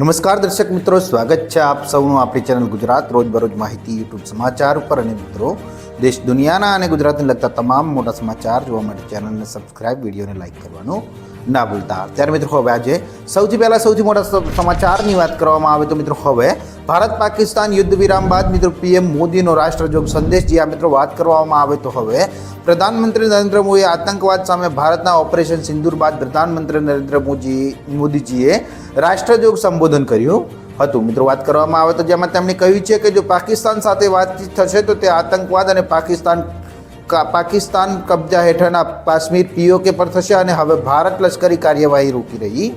નમસ્કાર દર્શક મિત્રો, સ્વાગત છે આપ સૌનું આપણી ચેનલ ગુજરાત રોજબરોજ માહિતી, યુટ્યુબ સમાચાર ઉપર. અને મિત્રો, દેશ દુનિયાના અને ગુજરાતને લગતા તમામ મોટા સમાચાર જોવા માટે ચેનલને સબસ્ક્રાઇબ વિડીયોને લાઇક કરવાનું ના ભૂલતા. ત્યારે મિત્રો, હવે આજે સૌથી પહેલાં સૌથી મોટા સમાચારની વાત કરવામાં આવે તો મિત્રો, હવે ભારત પાકિસ્તાન યુદ્ધ વિરામ બાદ મિત્રો, પીએમ મોદીનો રાષ્ટ્રજોગ સંદેશ જે આ મિત્રો વાત કરવામાં આવે તો હવે પ્રધાનમંત્રી નરેન્દ્ર મોદીએ આતંકવાદ સામે ભારતના ઓપરેશન સિંદુર બાદ પ્રધાનમંત્રી નરેન્દ્ર મોદી મોદીજીએ રાષ્ટ્રજોગ સંબોધન કર્યું હતું. મિત્રો, વાત કરવામાં આવે તો જેમાં તેમણે કહ્યું છે કે જો પાકિસ્તાન સાથે વાતચીત થશે તો તે આતંકવાદ અને પાકિસ્તાન પાકિસ્તાન કબજા હેઠળના કાશ્મીર પીઓકે પર થશે અને હવે ભારત લશ્કરી કાર્યવાહી રોકી રહી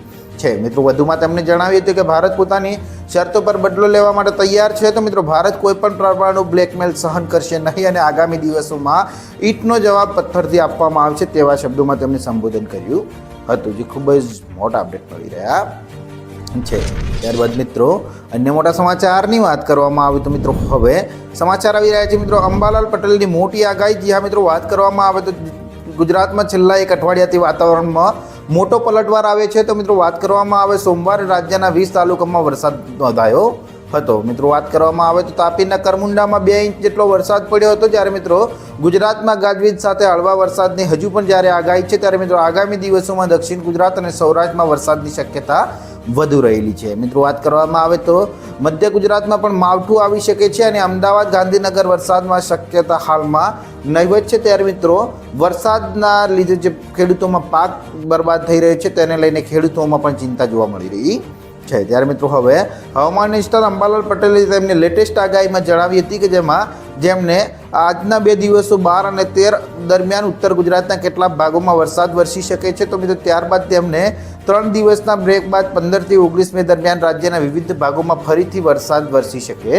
છે. મિત્રો, વધુમાં તેમણે જણાવ્યું હતું કે ભારત પોતાની શરતો પર બદલો લેવા માટે તૈયાર છે. તો મિત્રો, ભારત કોઈ પણ પ્રકારનું બ્લેકમેલ સહન કરશે નહીં અને આગામી દિવસોમાં ઈટનો જવાબ પથ્થરથી આપવામાં આવશે તેવા શબ્દોમાં તેમણે સંબોધન કર્યું હતું. જે ખૂબ જ મોટા અપડેટ મળી રહ્યા છે. ત્યારબાદ મિત્રો, અન્ય મોટા સમાચારની વાત કરવામાં આવી તો મિત્રો, હવે સમાચાર આવી રહ્યા છે. મિત્રો, અંબાલાલ પટેલની મોટી આગાહી. જે હા, મિત્રો, વાત કરવામાં આવે તો ગુજરાતમાં છેલ્લા એક અઠવાડિયાથી વાતાવરણમાં મોટો પલટવાર આવે છે તો મિત્રો વાત કરવામાં આવે સોમવારે રાજ્યના વીસ તાલુકામાં વરસાદ નોંધાયો હતો. મિત્રો વાત કરવામાં આવે તો તાપીના કરમુંડામાં બે ઇંચ જેટલો વરસાદ પડ્યો હતો જ્યારે મિત્રો ગુજરાતમાં ગાજવીજ સાથે હળવા વરસાદની હજુ પણ જ્યારે આગાહી છે, ત્યારે મિત્રો આગામી દિવસોમાં દક્ષિણ ગુજરાત અને સૌરાષ્ટ્રમાં વરસાદની શક્યતા વધુ રહેલી છે. મિત્રો, વાત કરવામાં આવે તો મધ્ય ગુજરાતમાં પણ માવઠું આવી શકે છે અને અમદાવાદ, ગાંધીનગર વરસાદમાં શક્યતા હાલમાં નહીવત છે. ત્યારે મિત્રો, વરસાદના લીધે જે ખેડૂતોમાં પાક બરબાદ થઈ રહ્યો છે, તેને લઈને ખેડૂતોમાં પણ ચિંતા જોવા મળી રહી છે. ત્યારે મિત્રો, હવે હવામાન નિષ્ણાત અંબાલાલ પટેલે તેમની લેટેસ્ટ આગાહીમાં જણાવી હતી કે જેમાં જેમને આજના બે દિવસો બાર અને તેર દરમિયાન ઉત્તર ગુજરાતના કેટલાક ભાગોમાં વરસાદ વરસી શકે છે. તો મિત્રો, ત્યારબાદ તેમને ત્રણ દિવસના બ્રેક બાદ પંદરથી ઓગણીસ મે દરમિયાન રાજ્યના વિવિધ ભાગોમાં ફરીથી વરસાદ વરસી શકે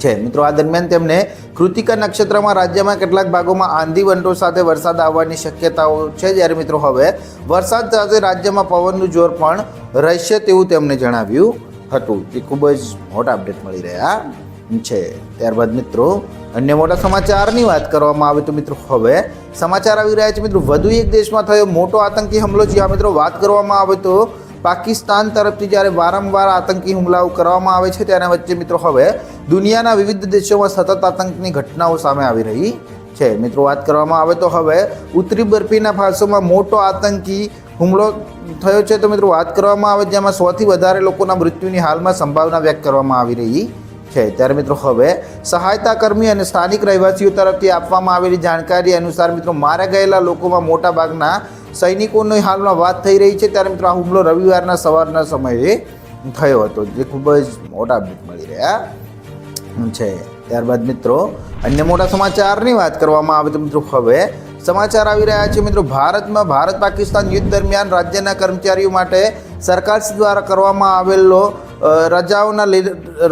છે. મિત્રો, આ દરમિયાન તેમને કૃતિકા નક્ષત્રમાં રાજ્યમાં કેટલાક ભાગોમાં આંધી વંટો સાથે વરસાદ આવવાની શક્યતાઓ છે. જ્યારે મિત્રો, હવે વરસાદ સાથે રાજ્યમાં પવનનું જોર પણ રહેશે તેવું તેમણે જણાવ્યું હતું. તે ખૂબ જ મોટા અપડેટ મળી રહ્યા. છે. ત્યારબાદ મિત્રો, અન્ય મોટા સમાચારની વાત કરવામાં આવે તો મિત્રો હવે સમાચાર આવી રહ્યા છે. મિત્રો, વધુ એક દેશમાં થયો મોટો આતંકી હુમલો. જ્યાં મિત્રો, વાત કરવામાં આવે તો પાકિસ્તાન તરફથી જ્યારે વારંવાર આતંકી હુમલાઓ કરવામાં આવે છે તેના વચ્ચે મિત્રો હવે દુનિયાના વિવિધ દેશોમાં સતત આતંકની ઘટનાઓ સામે આવી રહી છે. મિત્રો, વાત કરવામાં આવે તો હવે ઉત્તરી બર્ફીના ફાંસોમાં મોટો આતંકી હુમલો થયો છે. તો મિત્રો, વાત કરવામાં આવે, જેમાં સૌથી વધારે લોકોના મૃત્યુની હાલમાં સંભાવના વ્યક્ત કરવામાં આવી રહી છે. ત્યારે મિત્રો હવે સહાયતા કર્મી અને સ્થાનિક રહેવાસીઓ તરફથી આપવામાં આવેલી જાણકારી અનુસાર મિત્રો માર્યા ગયેલા લોકોમાં મોટાભાગના સૈનિકોની હાલમાં વાત થઈ રહી છે. ત્યારે મિત્રો આ હુમલો રવિવારના સવારના સમયે થયો હતો, જે ખૂબ જ મોટા અપડેટ મળી રહ્યા છે. ત્યારબાદ મિત્રો અન્ય મોટા સમાચારની વાત કરવામાં આવે તો મિત્રો હવે સમાચાર આવી રહ્યા છે. મિત્રો ભારતમાં ભારત પાકિસ્તાન યુદ્ધ દરમિયાન રાજ્યના કર્મચારીઓ માટે સરકાર દ્વારા કરવામાં આવેલો રજાઓના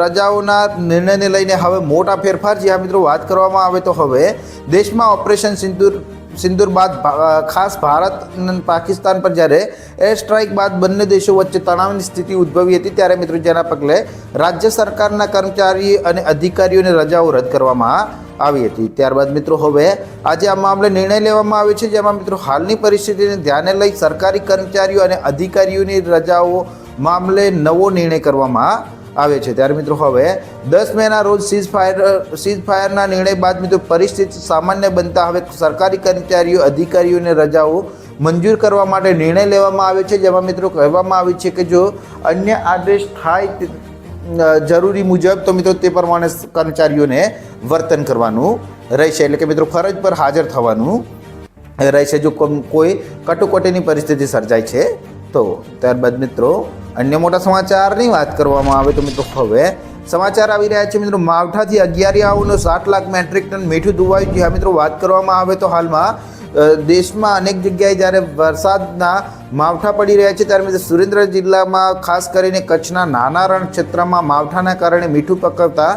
રજાઓના નિર્ણયને લઈને હવે મોટા ફેરફાર, જે મિત્રો, વાત કરવામાં આવે તો હવે દેશમાં ઓપરેશન સિંદૂર સિંદૂર બાદ ખાસ ભારત અને પાકિસ્તાન પર જ્યારે એર સ્ટ્રાઇક બાદ બંને દેશો વચ્ચે તણાવની સ્થિતિ ઉદ્ભવી હતી, ત્યારે મિત્રો જેના પગલે રાજ્ય સરકારના કર્મચારી અને અધિકારીઓને રજાઓ રદ કરવામાં આવી હતી. ત્યારબાદ મિત્રો હવે આજે આ મામલે નિર્ણય લેવામાં આવ્યો છે, જેમાં મિત્રો હાલની પરિસ્થિતિને ધ્યાને લઈ સરકારી કર્મચારીઓ અને અધિકારીઓની રજાઓ મામલે નવો નિર્ણય કરવામાં આવે છે. ત્યારે મિત્રો હવે દસ મેના રોજ સીઝ ફાયર સીઝ ફાયરના નિર્ણય બાદ મિત્રો પરિસ્થિતિ સામાન્ય બનતા હવે સરકારી કર્મચારીઓ, અધિકારીઓને રજાઓ મંજૂર કરવા માટે નિર્ણય લેવામાં આવ્યો છે. જેમાં મિત્રો કહેવામાં આવ્યું છે કે જો અન્ય આદેશ થાય જરૂરી મુજબ તો મિત્રો તે પ્રમાણે કર્મચારીઓને વર્તન કરવાનું રહેશે. એટલે કે મિત્રો ફરજ પર હાજર થવાનું રહેશે. જો કોઈ કટોકટીની પરિસ્થિતિ સર્જાય છે તો ત્યારબાદ મિત્રો અન્ય મોટા સમાચારની વાત કરવામાં આવે તો મિત્રો હવે સમાચાર આવી રહ્યા છે મિત્રો માવઠાથી અગિયારિયાઓનો સાત લાખ મેટ્રિક ટન મીઠું ધોવાયું જ્યાં મિત્રો વાત કરવામાં આવે તો હાલમાં દેશમાં અનેક જગ્યાએ જ્યારે વરસાદના માવઠા પડી રહ્યા છે ત્યારે મિત્રો સુરેન્દ્ર જિલ્લામાં ખાસ કરીને કચ્છના નાના રણ ક્ષેત્રમાં માવઠાના કારણે મીઠું પકવતા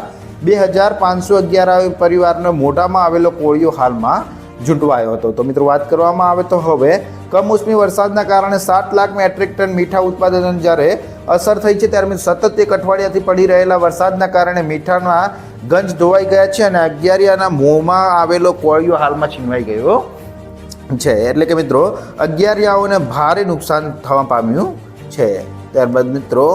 બે હજાર પાંચસો અગિયાર પરિવારનો મોઢામાં આવેલો કોળિયો હાલમાં ઝૂંટવાયો હતો. તો મિત્રો વાત કરવામાં આવે તો હવે કમોસમી વરસાદના કારણે સાત લાખ મેટ્રિક ટન મીઠા ઉત્પાદન જ્યારે અસર થઈ છે, ત્યારે સતત એક અઠવાડિયાથી પડી રહેલા વરસાદના કારણે મીઠાના ગંજ ધોવાઈ ગયા છે અને અગિયારિયાના મોંમાં આવેલો કોળિયો હાલમાં છીનવાઈ ગયો છે. એટલે કે મિત્રો, અગિયારિયાઓને ભારે નુકસાન થવા પામ્યું છે. ત્યારબાદ મિત્રો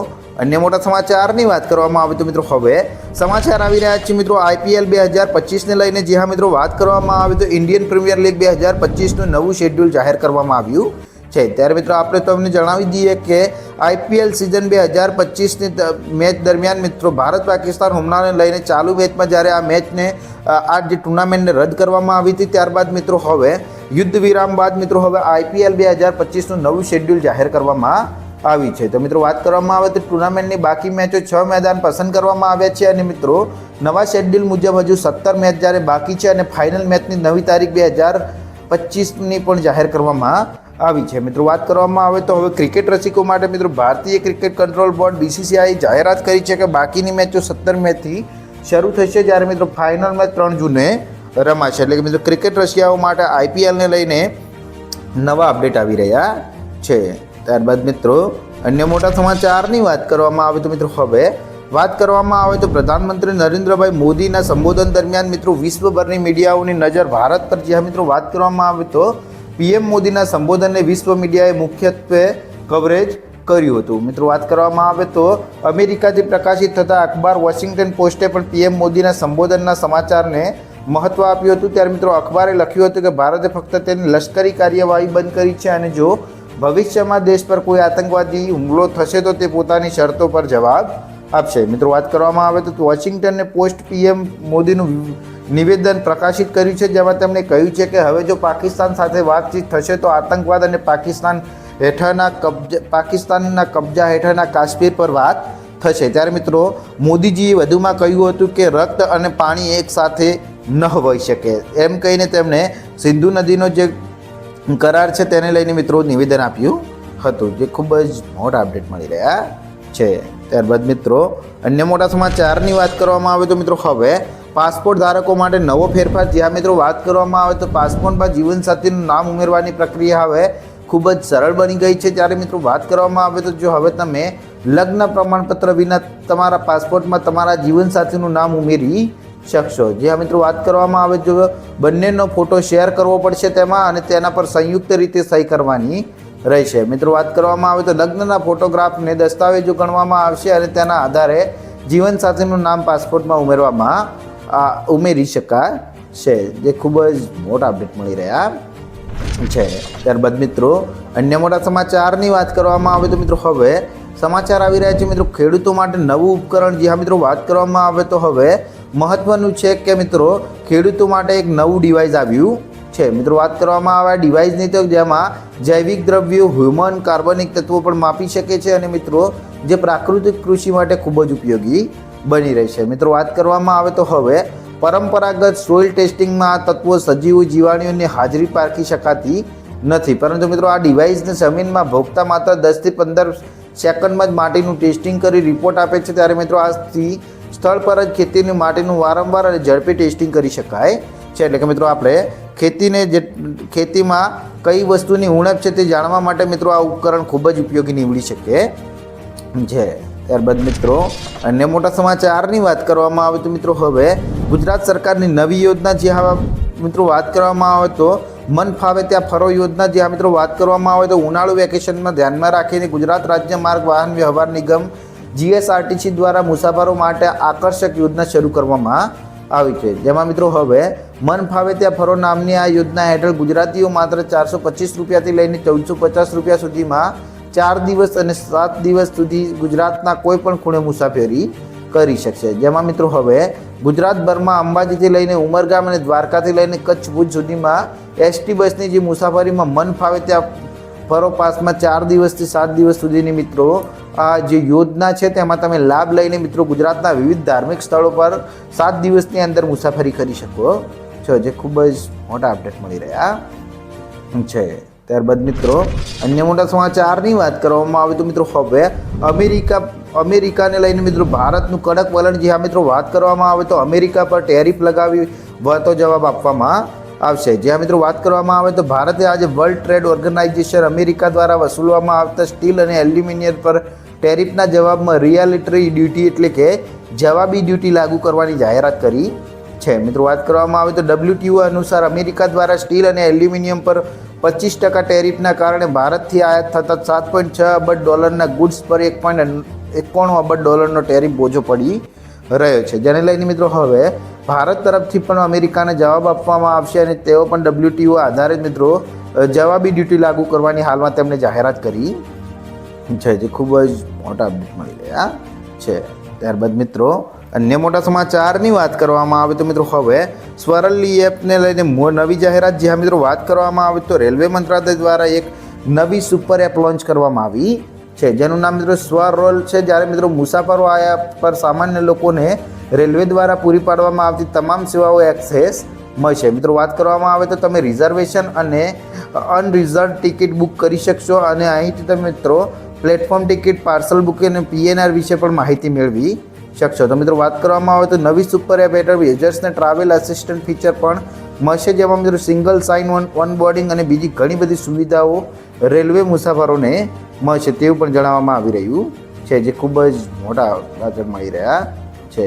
અન્ય મોટા સમાચારની વાત કરવામાં આવે તો મિત્રો હવે સમાચાર આવી રહ્યા છે મિત્રો. આઈપીએલ બે હજાર પચીસને લઈને જે હા મિત્રો વાત કરવામાં આવે તો ઇન્ડિયન પ્રીમિયર લીગ બે હજાર પચીસનું નવું શેડ્યુલ જાહેર કરવામાં આવ્યું છે. ત્યારે મિત્રો આપણે તમને જણાવી દઈએ કે આઈપીએલ સિઝન બે હજાર પચીસની મેચ દરમિયાન મિત્રો ભારત પાકિસ્તાન હુમલાને લઈને ચાલુ મેચમાં જ્યારે આ મેચને આ જે ટુર્નામેન્ટને રદ કરવામાં આવી હતી ત્યારબાદ મિત્રો હવે યુદ્ધ વિરામ બાદ મિત્રો હવે આઈપીએલ બે હજાર પચીસનું નવું શેડ્યુલ જાહેર કરવામાં આવી છે. તો મિત્રો વાત કરવામાં આવે તો ટુર્નામેન્ટની બાકી મેચો છ મેદાન પસંદ કરવામાં આવ્યા છે અને મિત્રો નવા શેડ્યુલ મુજબ હજુ સત્તર મેચ જ્યારે બાકી છે અને ફાઇનલ મેચની નવી તારીખ બે હજાર પચીસની પણ જાહેર કરવામાં આવી છે. મિત્રો વાત કરવામાં આવે તો હવે ક્રિકેટ રસિકો માટે મિત્રો ભારતીય ક્રિકેટ કંટ્રોલ બોર્ડ બીસીસીઆઈ જાહેરાત કરી છે કે બાકીની મેચો સત્તર મેચથી શરૂ થશે જ્યારે મિત્રો ફાઇનલ મેચ ત્રણ જૂને રમાશે. એટલે કે મિત્રો ક્રિકેટ રશિયાઓ માટે આઈપીએલને લઈને નવા અપડેટ આવી રહ્યા છે. ત્યારબાદ મિત્રો, અન્ય મોટા સમાચારની વાત કરવામાં આવે તો મિત્રો હવે, વાત કરવામાં આવે તો પ્રધાનમંત્રી નરેન્દ્રભાઈ મોદીના સંબોધન દરમિયાન મિત્રો વિશ્વભરની મીડિયાઓની નજર ભારત પર જ્યાં મિત્રો વાત કરવામાં આવે તો પીએમ મોદીના સંબોધનને વિશ્વ મીડિયાએ મુખ્યત્વે કવરેજ કર્યું હતું. મિત્રો વાત કરવામાં આવે તો અમેરિકાથી પ્રકાશિત થતા અખબાર વોશિંગ્ટન પોસ્ટે પણ પીએમ મોદીના સંબોધનના સમાચારને મહત્વ આપ્યું હતું. ત્યારે મિત્રો અખબારે લખ્યું હતું કે ભારતે ફક્ત તેની લશ્કરી કાર્યવાહી બંધ કરી છે અને જો ભવિષ્યમાં દેશ પર કોઈ આતંકવાદી હુમલો થશે તો તે પોતાની શરતો પર જવાબ આપશે. મિત્રો, વાત કરવામાં આવે તો વોશિંગ્ટનને પોસ્ટ પીએમ મોદીનું નિવેદન પ્રકાશિત કર્યું છે, જેમાં તેમણે કહ્યું છે કે હવે જો પાકિસ્તાન સાથે વાતચીત થશે તો આતંકવાદ અને પાકિસ્તાન હેઠળના કબજા, પાકિસ્તાનના કબજા હેઠળના કાશ્મીર પર વાત થશે. ત્યારે મિત્રો, મોદીજીએ વધુમાં કહ્યું હતું કે રક્ત અને પાણી એકસાથે ન હોઈ શકે. એમ કહીને તેમણે સિંધુ નદીનો જે કરાર છે તેને લઈને મિત્રો નિવેદન આપ્યું હતું, જે ખૂબ જ મોટા અપડેટ મળી રહ્યા છે. ત્યારબાદ મિત્રો, અન્ય મોટા સમાચારની વાત કરવામાં આવે તો મિત્રો હવે પાસપોર્ટ ધારકો માટે નવો ફેરફાર, જ્યાં મિત્રો વાત કરવામાં આવે તો પાસપોર્ટમાં જીવનસાથીનું નામ ઉમેરવાની પ્રક્રિયા હવે ખૂબ જ સરળ બની ગઈ છે. ત્યારે મિત્રો વાત કરવામાં આવે તો જો હવે તમે લગ્ન પ્રમાણપત્ર વિના તમારા પાસપોર્ટમાં તમારા જીવનસાથીનું નામ ઉમેરી શકશો. જ્યાં મિત્રો, વાત કરવામાં આવે જો બંનેનો ફોટો શેર કરવો પડશે તેમાં અને તેના પર સંયુક્ત રીતે સહી કરવાની રહેશે. મિત્રો, વાત કરવામાં આવે તો લગ્નના ફોટોગ્રાફને દસ્તાવેજો ગણવામાં આવશે અને તેના આધારે જીવનસાથીનું નામ પાસપોર્ટમાં ઉમેરવામાં, આ, ઉમેરી શકાશે. જે ખૂબ જ મોટા અપડેટ મળી રહ્યા છે. ત્યારબાદ મિત્રો, અન્ય મોટા સમાચારની વાત કરવામાં આવે તો મિત્રો, હવે સમાચાર આવી રહ્યા છે. મિત્રો, ખેડૂતો માટે નવું ઉપકરણ, જે હા મિત્રો, વાત કરવામાં આવે તો હવે મહત્વનું છે કે મિત્રો, ખેડૂતો માટે એક નવું ડિવાઇસ આવ્યું છે. મિત્રો, વાત કરવામાં આવે ડિવાઇસની તો જેમાં જૈવિક દ્રવ્યો હ્યુમન કાર્બનિક તત્વો પણ માપી શકે છે અને મિત્રો, જે પ્રાકૃતિક કૃષિ માટે ખૂબ જ ઉપયોગી બની રહેશે મિત્રો, વાત કરવામાં આવે તો હવે પરંપરાગત સોઇલ ટેસ્ટિંગમાં આ તત્વો સજીવ, જીવાણુઓની હાજરી પારખી શકાતી નથી. પરંતુ મિત્રો, આ ડિવાઇસને જમીનમાં ભોગતા માત્ર દસથી પંદર સેકન્ડમાં જ માટીનું ટેસ્ટિંગ કરી રિપોર્ટ આપે છે. ત્યારે મિત્રો, આજથી સ્થળ પર જ ખેતીની માટીનું વારંવાર અને ઝડપી ટેસ્ટિંગ કરી શકાય છે. એટલે કે મિત્રો આપણે ખેતીને જે ખેતીમાં કઈ વસ્તુની ઉણપ છે તે જાણવા માટે મિત્રો આ ઉપકરણ ખૂબ જ ઉપયોગી નીવડી શકે છે. ત્યારબાદ મિત્રો, અન્ય મોટા સમાચારની વાત કરવામાં આવે તો મિત્રો હવે ગુજરાત સરકારની નવી યોજના જે હવે મિત્રો વાત કરવામાં આવે તો મન ફાવે ત્યાં ફરો યોજના જે આ મિત્રો વાત કરવામાં આવે તો ઉનાળુ વેકેશનમાં ધ્યાનમાં રાખીને ગુજરાત રાજ્ય માર્ગ વાહન વ્યવહાર નિગમ જીએસઆરટીસી દ્વારા મુસાફરો માટે આકર્ષક યોજના શરૂ કરવામાં આવી છે. જેમાં મિત્રો હવે મન ફાવે ત્યાં ફરો નામની આ યોજના હેઠળ ગુજરાતીઓ માત્ર ચારસો પચીસ રૂપિયાથી લઈને ચૌદસો પચાસ રૂપિયા સુધીમાં ચાર દિવસ અને સાત દિવસ સુધી ગુજરાતના કોઈ પણ ખૂણે મુસાફરી કરી શકશે. જેમાં મિત્રો હવે ગુજરાતભરમાં અંબાજીથી લઈને ઉમરગામ અને દ્વારકાથી લઈને કચ્છ ભુજ સુધીમાં એસટી બસની જે મુસાફરીમાં મન ફાવે ત્યાં ફરો પાસમાં ચાર દિવસથી સાત દિવસ સુધીની મિત્રો જે યોજના છે તેમાં તમે લાભ લઈને મિત્રો ગુજરાતના વિવિધ ધાર્મિક સ્થળો પર સાત દિવસની અંદર મુસાફરી કરી શકો. છો, જે ખૂબ જ મોટા અપડેટ મળી રહ્યા. છે. ત્યારબાદ મિત્રો, અન્ય મોટા સમાચારની વાત કરવામાં આવે તો મિત્રો હવે અમેરિકા, અમેરિકાને લઈને મિત્રો ભારતનું કડક વલણ, જે આ મિત્રો વાત કરવામાં આવે તો અમેરિકા પર ટેરિફ લગાવી, વળતો જવાબ આપવામાં આવશે. જ્યાં મિત્રો, વાત કરવામાં આવે તો ભારતે આજે વર્લ્ડ ટ્રેડ ઓર્ગેનાઇઝેશન અમેરિકા દ્વારા વસૂલવામાં આવતા સ્ટીલ અને એલ્યુમિનિયમ પર ટેરિફના જવાબમાં રિયાલિટરી ડ્યુટી એટલે કે જવાબી ડ્યુટી લાગુ કરવાની જાહેરાત કરી છે. મિત્રો, વાત કરવામાં આવે તો ડબ્લ્યુટીઓ અનુસાર અમેરિકા દ્વારા સ્ટીલ અને એલ્યુમિનિયમ પર પચીસ ટકા ટેરિફના કારણે ભારતથી આયાત થતા સાત પોઈન્ટ છ અબજ ડોલરના ગુડ્સ પર એક પોઈન્ટ એકોણું અબજ ડોલરનો ટેરિફ બોજો પડી. રહ્યો છે. જેને લઈને મિત્રો હવે ભારત તરફથી પણ અમેરિકાને જવાબ આપવામાં આવશે અને તેઓ પણ ડબ્લ્યુટીઓ આધારિત મિત્રો જવાબી ડ્યુટી લાગુ કરવાની હાલમાં તેમણે જાહેરાત કરી. છે જે ખૂબ જ મોટા અપડેટ મળી રહ્યા છે. ત્યારબાદ મિત્રો, અન્ય મોટા સમાચારની વાત કરવામાં આવે તો મિત્રો હવે સ્વરલી એપને લઈને નવી જાહેરાત જ્યાં મિત્રો વાત કરવામાં આવે તો રેલવે મંત્રાલય દ્વારા એક નવી સુપર એપ લોન્ચ કરવામાં આવી. છે. જેનું નામ મિત્રો સ્વરોલ છે. જ્યારે મિત્રો મુસાફરો આયા પર સામાન્ય લોકોને રેલવે દ્વારા પૂરી પાડવામાં આવતી તમામ સેવાઓ એક્સેસ મળશે મિત્રો વાત કરવામાં આવે તો તમે રિઝર્વેશન અને અનરિઝર્વ ટિકિટ બુક કરી શકશો અને અહીંથી તમે મિત્રો પ્લેટફોર્મ ટિકિટ, પાર્સલ બુકિંગ અને પીએનઆર વિશે પણ માહિતી મેળવી શકશો. તો મિત્રો વાત કરવામાં આવે તો નવી સુપર એપ હેઠળ યુઝર્સને ટ્રાવેલ અસિસ્ટન્ટ ફીચર પણ મળશે, જેમાં મિત્રો single sign on onboarding અને બીજી ઘણી બધી સુવિધાઓ રેલવે મુસાફરોને મળશે તેવું પણ જણાવવામાં આવી રહ્યું છે જે ખૂબ જ મોટા મળી રહ્યા છે.